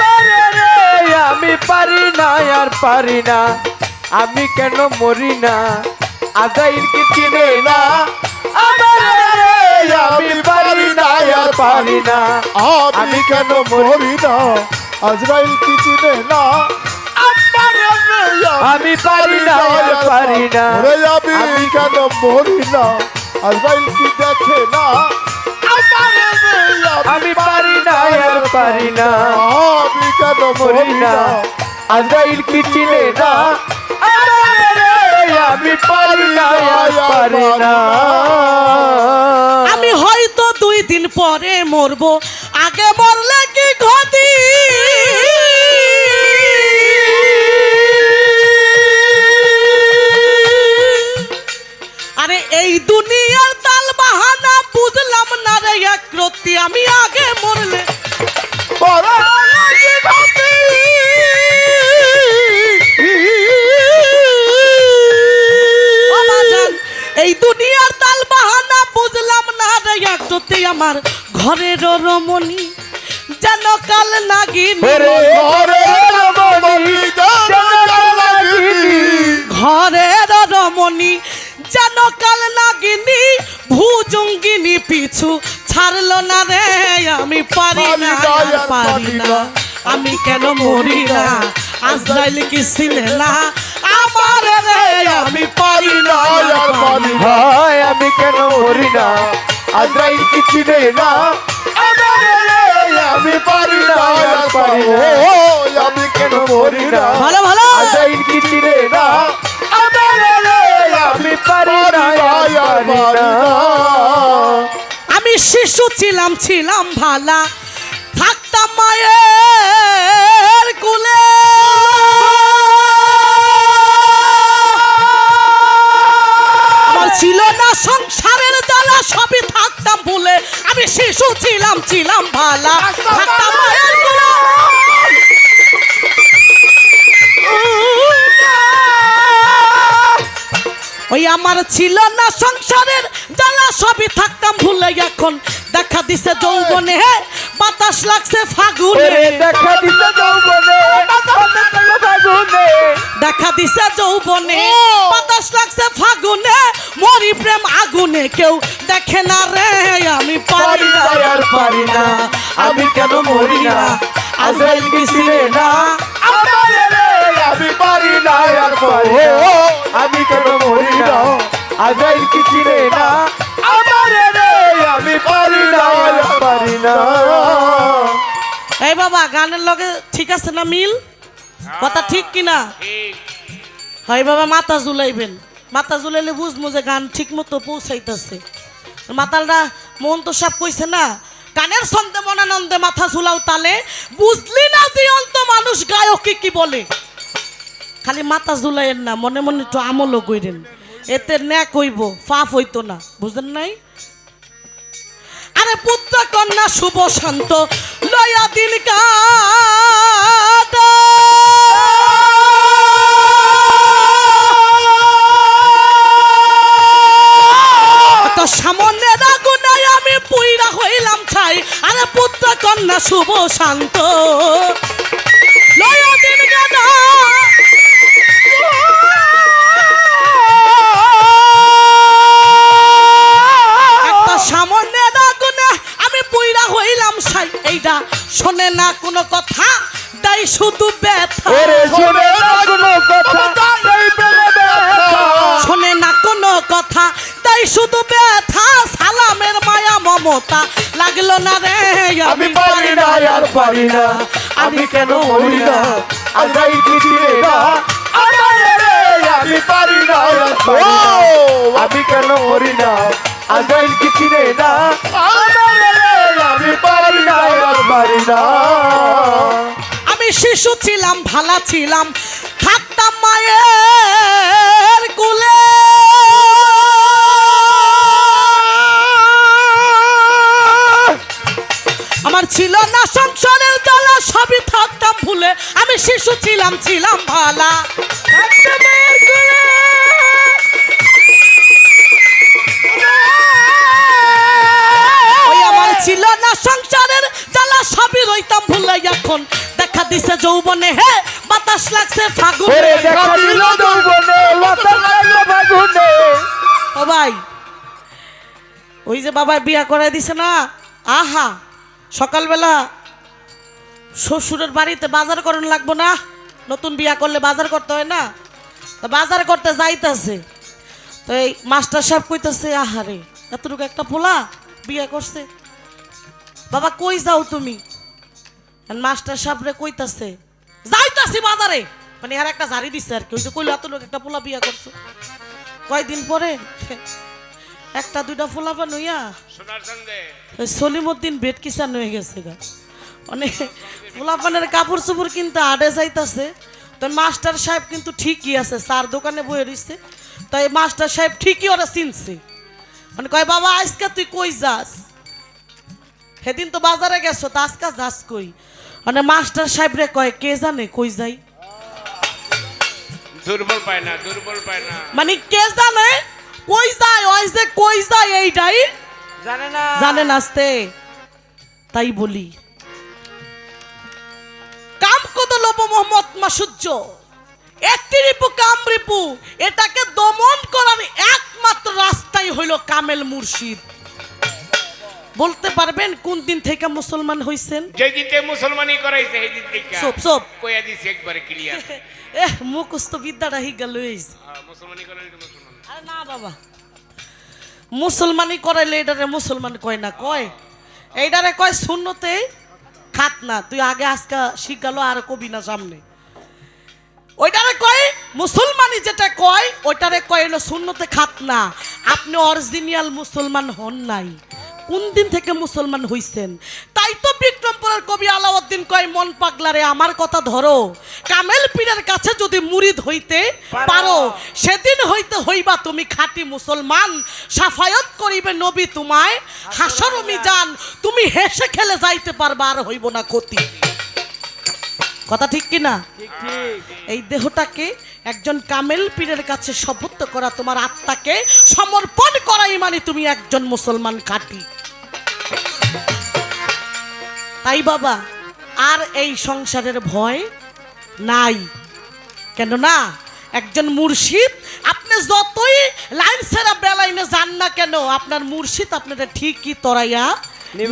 আমার রে আমি পারি না আর পারি না। আমি কেন মরি না? আজরাইল কি চিনে না? আমি পারি না আর পারি না। আমি কেন মরি না? আজরাইল কি চিনে না? আমি পারি না আর পারি না। আমি কেন মরি না? আজরাইল কি দেখে না? আমি পারি না আর পারি না। আমি কেন মরি না? কি চিনে না? আমি পারি না আর পারি না। আমি হয়তো দুই দিন পরে মরবো। আগে মরলে কি ক্ষতি? আরে এই দুনিয়ার রে এক রত্তি আমি আগে মরলে। এই দুনিয়ার তাল বাহানা বুঝলাম না রে এক রত্তি আমার ঘরের রমণী। যেন কাল নাগিন ওরে পারি না আর পারি না। আমি কেন মরি না? আজরাইল কি চিনে না আমার রে আমি পারি না আর পারি না। হয় আমি কেন মরি না? আজরাইল কি চিনে না আমার রে আমি পারি না আর পারি না। আমি কেন মরি না? ভালো ভালো। আজরাইল কি চিনে না আমার রে আমি পারি না আর পারি না। আমি শিশু ছিলাম ছিলাম ভালা। থাকতাম মায়ের কুলে। ছিল না সংসারের জ্বালা, সবই থাকতাম ভুলে। আমি শিশু ছিলাম ছিলাম ভালা। থাকতাম মায়ের কুলে। ওই আমার ছিল না সংসারের জ্বালা, সবই থাকতাম ভুলে। এখন দেখা দিছে যৌবনে বাতাস লাগছে ফাগুনে। দেখা দিতে যৌবনে। ফাগুনে। দেখা দিছে যৌবনে। বাতাস লাগছে ফাগুনে। মরি প্রেম আগুনে। কেউ দেখে না রে আমি পারি না। আর পারি না। আমি কেন মরি না? আজরাইল কি চিনে না আমার রে আমি পারি না আর পারি না। আমি কেন মরি না? আজরাইল কি চিনে না পারি না। এই বাবা গানের লগে ঠিক আছে না মিল? কথা ঠিক কিনা? হয় বাবা মাথা ঝুলাইবেন। মাথা ঝুলাইলে বুঝব যে গান ঠিক মতো পৌঁছাইতেছে। মাতালরা মন তো সব কইছে না গানের ছন্দে মনানন্দে মাথা ঝুলাও তালে বুঝলি না যে অন্ত মানুষ গায়কে কি বলে? খালি মাথা ঝুলাইয়েন না মনে মনে একটু আমলও কইরেন। এতে ন্যাক হইব ফাফ হইতো না বুঝলেন নাই? আরে পুত্র কন্যা শুভ শান্ত, লয়া দিন কাট সামনে রাগুনাই আমি পুইরা হইলাম ছাই, আরে পুত্র কন্যা শুভ শান্ত। শোনে না কোনো কথা? তাই শুধু ব্যথা। না কোনো কথা। শোনে না কোনো কথা? তাই শুধু ব্যথা। সালামের মায়া মমতা। লাগল না রে আমি পারি না আর পারি না। আমি কেন মরি না। আজরাইল কি চিনে না। আমি পারি না আর আমি কেন মরি না? আজরাইল কি চিনে না। আমি শিশু ছিলাম, ভালা ছিলাম থাকতাম মায়ের কুলে। আমার ছিল না সংসারের জ্বালা সবই থাকতাম ভুলে। আমি শিশু ছিলাম ছিলাম ভালা। থাকতাম মায়ের ছিল সবই রইতাম ভুলে এখন। দেখা দিছে যৌবনে হে বাতাস লাগছে ফাগুন। দেখা দিল যৌবনে বাতাস লাগল ফাগুনে। ও ভাই ওই যে বাবা বিয়া করাই দিছে না? আহা সকালবেলা শ্বশুরের বাড়িতে বাজার করন লাগবো না? নতুন বিয়া করলে বাজার করতে হয় না? তা বাজার করতে যাইতাছে। তো এই মাস্টার সাহেব কইতাছে আহারে এতটুকু একটা পোলা বিয়া করছে। বাবা কই যাও তুমি? মাস্টার সাহেবরে কইতাছে যাইতাছি বাজারে। মানে আর একটা ঝাড়ি দিছে আর কি ওই যে কইলো এতটুকু একটা পোলা বিয়া করছ। কয়দিন পরে একটা দুইটা সঙ্গে। ওই সলিমুদ্দিন বেড কিসান হয়ে গেছে গা। অনেক ফোলাপানের কাপড় চোপড় কিন্তু আডে যাইতাছে। তো মাস্টার সাহেব কিন্তু ঠিকই আছে স্যার দোকানে বয়ে রইছে। তাই মাস্টার সাহেব ঠিকই ওরা চিনছে। মানে কয় বাবা আজকে তুই কই যাস? সেদিন তো বাজারে গেছো তা আজকে যাস কই? মানে মাস্টার সাহেব রে কয় কে জানে কই যাই? দুর্বল পায় না দুর্বল পায় না। মানে কে জানে কই যায় ওই যে কই যায় এইটাই? জানে না। জানেন আসতে। তাই বলি। কাম কত লোপ মোহাম্মদ মাসুজ্জ একটি রিপু কাম রিপু। এটাকে দমন করার একমাত্র রাস্তাই হইল কামেল মুর্শিদ। বলতে পারবেন কোন দিন থেকে মুসলমান হইছেন? যে দিনতে মুসলমানি করাইছে সেই দিন থেকে। সব সব কইয়া দিছি একবারে ক্লিয়ার এহ মুখস্থ বিদ্যাটা হি গেল মুসলমানি করাইলে মুসলমান। আরে না বাবা। মুসলমানি করাইলে এটারে মুসলমান কয় না কয়? এইটারে কয় শূন্যতে খাত না। তুই আগে আজকা শিখালো আর কবি না সামনে। ওইটারে কয় মুসলমানি যেটা কয় ওইটারে কয় হলো শূন্যতে খাত না। আপনি অরিজিনাল মুসলমান হন নাই। কোন দিন থেকে মুসলমান হইছেন? তাই তো বিক্রমপুরের কবি আলাউদ্দিন কয় মন পাগলারে আমার কথা ধরো। কামেল পীরের কাছে যদি মুরিদ হইতে পারো। সেদিন হইতে হইবা তুমি খাঁটি মুসলমান। সাফায়ত করিবে নবী তোমায়। হাসর যান তুমি হেসে খেলে যাইতে পারবা আর হইব না ক্ষতি। কথা ঠিক কি না? ঠিক ঠিক। এই দেহটাকে একজন কামেল পীরের কাছে শপথ করা তোমার আত্মাকে সমর্পণ করাই মানে তুমি একজন মুসলমান খাঁটি। তাই বাবা আর এই সংসারের ভয় নাই। কেন না একজন মুর্শিদ আপনি যতই লাইন সেরা বেলাইনে যান না কেন আপনার মুর্শিদ আপনারা ঠিকই তরাইয়া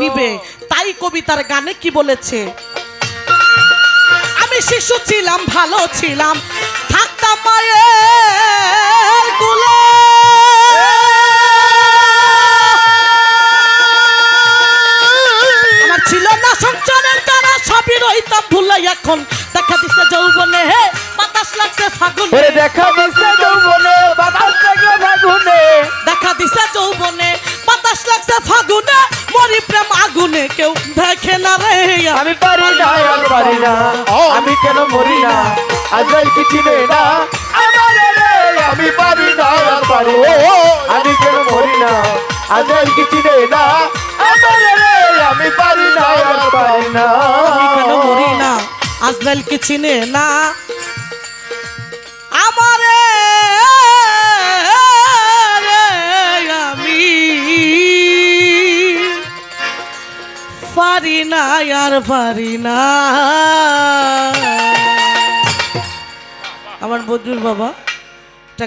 নিবে। তাই কবিতার গানে কি বলেছে? আমি শিশু ছিলাম ভালো ছিলাম থাকতাম মায়ের কুলে ছিল না সংসারের দ্বারা সবই রহিতাম ভুলে এখন। দেখা দিছে যৌবনে হে বাতাস লাগছে ফাগুনে। ওরে দেখা দিছে যৌবনে বাতাস লাগল ফাগুনে। দেখা দিছে যৌবনে বাতাস লাগছে ফাগুনে মরি প্রেম আগুনে। কেউ দেখে না রে আমি পারি না আর পারি না। আমি কেন মরি না? আজরাইল কি চিনে না। আমারে রে আমি পারি না পারি আমি কেন মরি না? আজরাইল কি চিনে না। আমারে রে আমি পারি না আর পারি না। আমি কেন মরি না? চিনে না? আমারে আমি পারি না আর পারি না। আমার বদরুল বাবা একটা